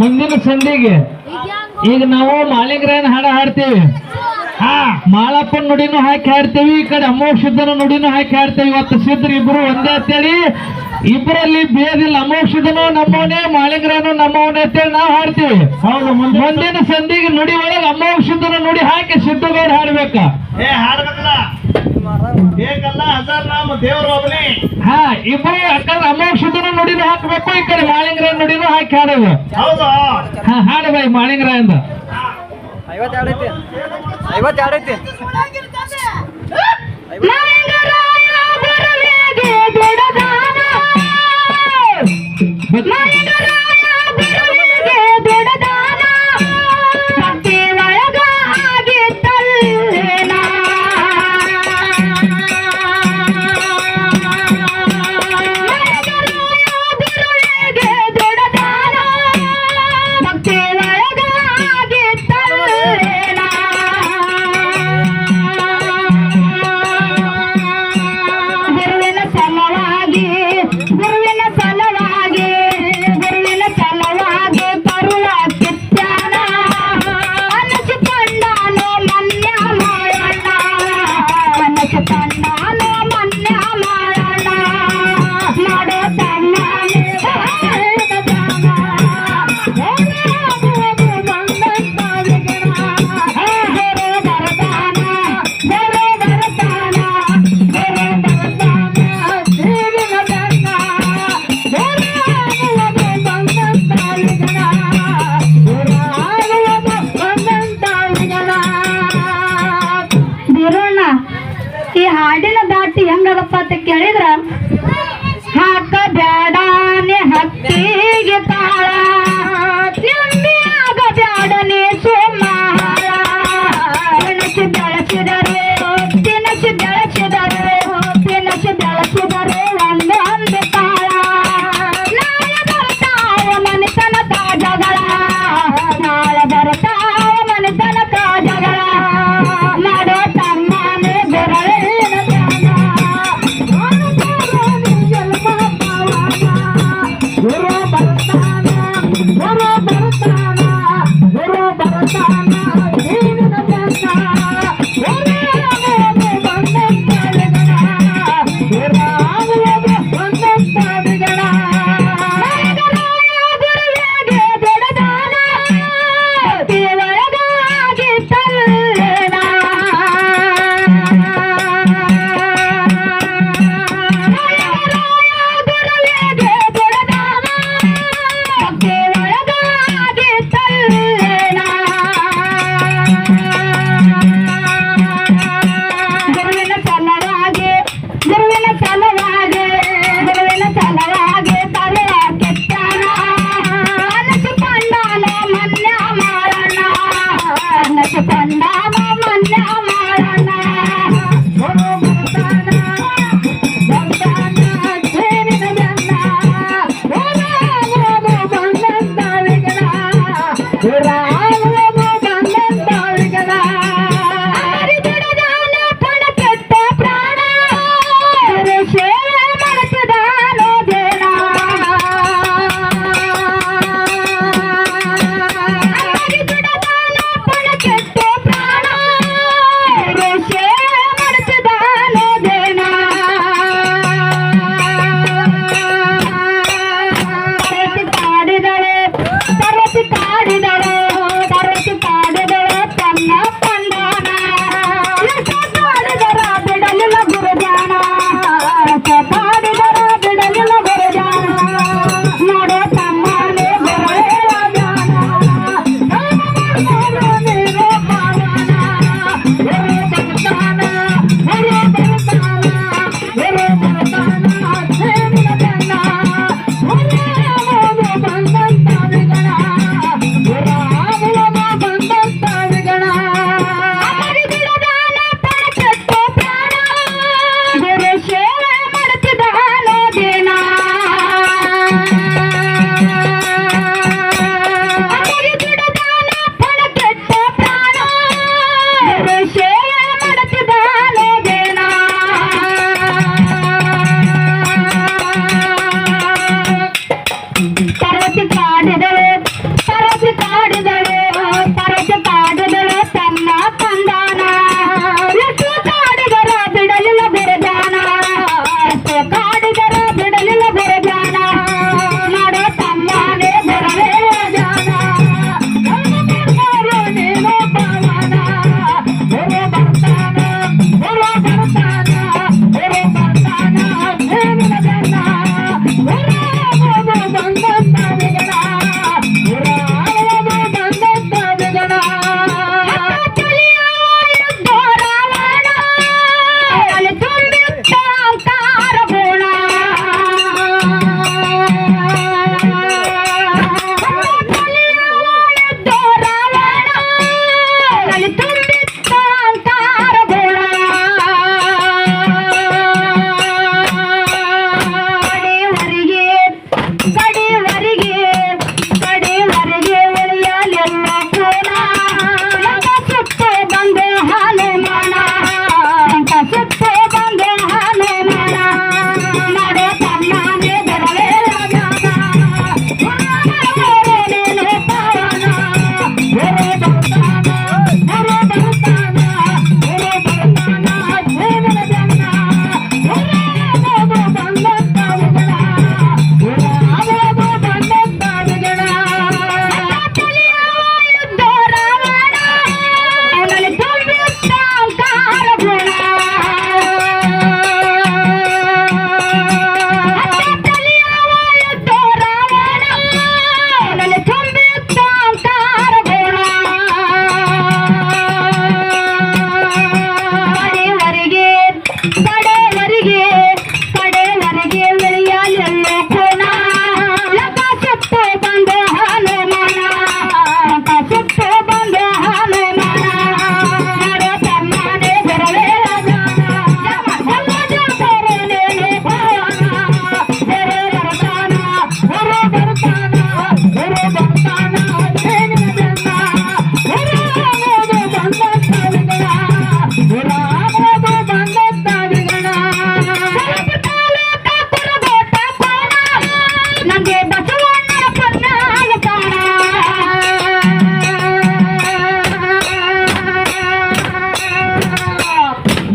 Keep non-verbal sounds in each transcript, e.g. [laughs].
ಮುಂದಿನ ಸಂಧಿಗೆ. ಈಗ ನಾವು ಮಾಲಿಂಗರಾಯನ ಹಾಡ ಹಾಡ್ತೀವಿ. ಹಾ ಮಾಳಪ್ಪನ ನುಡಿನೂ ಹಾಕಿ ಹಾಡ್ತೇವೆ ಈ ಕಡೆ ಅಮೋಘ ಶುದ್ಧನ ನುಡಿನೂ ಹಾಕಿ ಹಾಡ್ತೇವೆ. ಇವತ್ತು ಸಿದ್ಧ ಇಬ್ರು ಒಂದೇ ಅಂತೇಳಿ ಇಬ್ಬರಲ್ಲಿ ಬೇದಿಲ್ಲ ಅಮೋಘ ಶುದ್ಧನು ನಮ್ಮವನೇ ಮಾಲಿಂಗರಾಯನು ನಮ್ಮವನೇ ಅಂತೇಳಿ ನಾವು ಹಾಡ್ತೀವಿ. ಹೌದು ಮುಂದಿನ ಸಂಧಿಗೆ ನುಡಿ ಒಳಗೆ ಅಮೋಘ ಶುದ್ಧನ ನುಡಿ ಹಾಕಿ ಸಿದ್ಧಗೌಡ ಹಾಡಬೇಕು. ಏ ಹಾಡ್ಬೇಕಲ್ಲ. ಹಾ ಇಬ್ಬರು ಅಕ್ಕ ಅಮೋಕ್ಷದನ್ನು ನುಡಿದು ಹಾಕಬೇಕು ಈ ಕಡೆ ಮಾಳಿಂಗ್ರ ನುಡಿನೂ ಹಾಕಿ ಹಾಡೋದು. ಹಾ ಬಾಯಿ ಮಾಳಿಂಗ್ರ ಎಂದು ಐವತ್ತೆರಡು ಐತಿ ಐವತ್ತೆರಡು ಐತಿ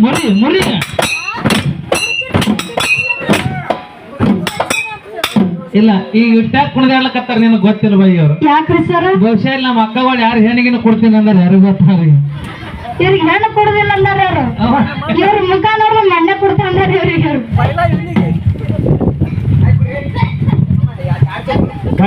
ಮುರಿ ಮುರಿ. ಇಲ್ಲ ಈ ಇಟ್ಟಾಗ ಕುಣಿದಾಡ್ಲಕತ್ತಾರ ನಿನಗೆ ಗೊತ್ತಿಲ್ಲ ಬೈ ಅವ್ರು ಯಾಕ್ರಿ ಸರ್ ಬಹುಶಃ ಇಲ್ಲಿ ನಮ್ಮ ಅಕ್ಕಗಳು ಯಾರು ಹೆಣ್ಣಿಗಿನ ಕೊಡ್ತೀನಿ ಅಂದ್ರೆ ಯಾರು ಗೊತ್ತಾರ ಇವ್ರಿಗೆ ಹೆಣ್ಣು ಕೊಡುದಿಲ್ಲ ಅಂದಾರ ಯಾರು ಇವ್ರ ಮುಖ ನೋಡ್ರಿ ಮಣ್ಣೆ ಕೊಡ್ತಾರ ಇವ್ರಿಗೆ ಇವ್ರು. ಪೈಲ ಇವ್ನಿಗೆ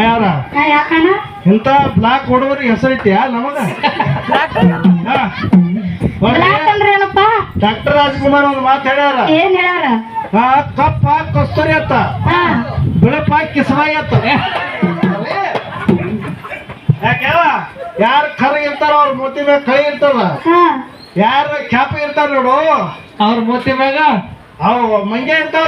ಯಾರ ನಾ ಯಾಕಣ್ಣ? ಇಂತ ಬ್ಲಾಕ್ ಹುಡುಗರಿಗೆ ಹೆಸರಿಟ್ಟಿಯಾ ನಮಗ? [laughs] ಏನಪ್ಪ ಡಾಕ್ಟರ್ ರಾಜ್ಕುಮಾರ್ ಒಂದು ಮಾತು ಹೇಳ್ಯಾರ. ಏನ್ ಹೇಳ್ಯಾರ? ಆ, ಕಪ್ಪ ಕಸ್ತೂರಿ ಅತ್ತ. ಹಾ. ಬಿಳಪ ಕಿಸನಾಗಿ ಅತ್ತ. ಯಾಕೆ ಯಾರು ಕರ ಇರ್ತಾರ ಅವ್ರ ಮೂತಿ ಮ್ಯಾಗ ಕೈ ಇರ್ತದ. ಯಾರು ಕ್ಯಾಪ್ ಇರ್ತಾರ ನೋಡು. ಅವ್ರ ಮೂತಿ ಮ್ಯಾಗ? ಅವ್ ಮಂಗೆ ಇರ್ತಾವ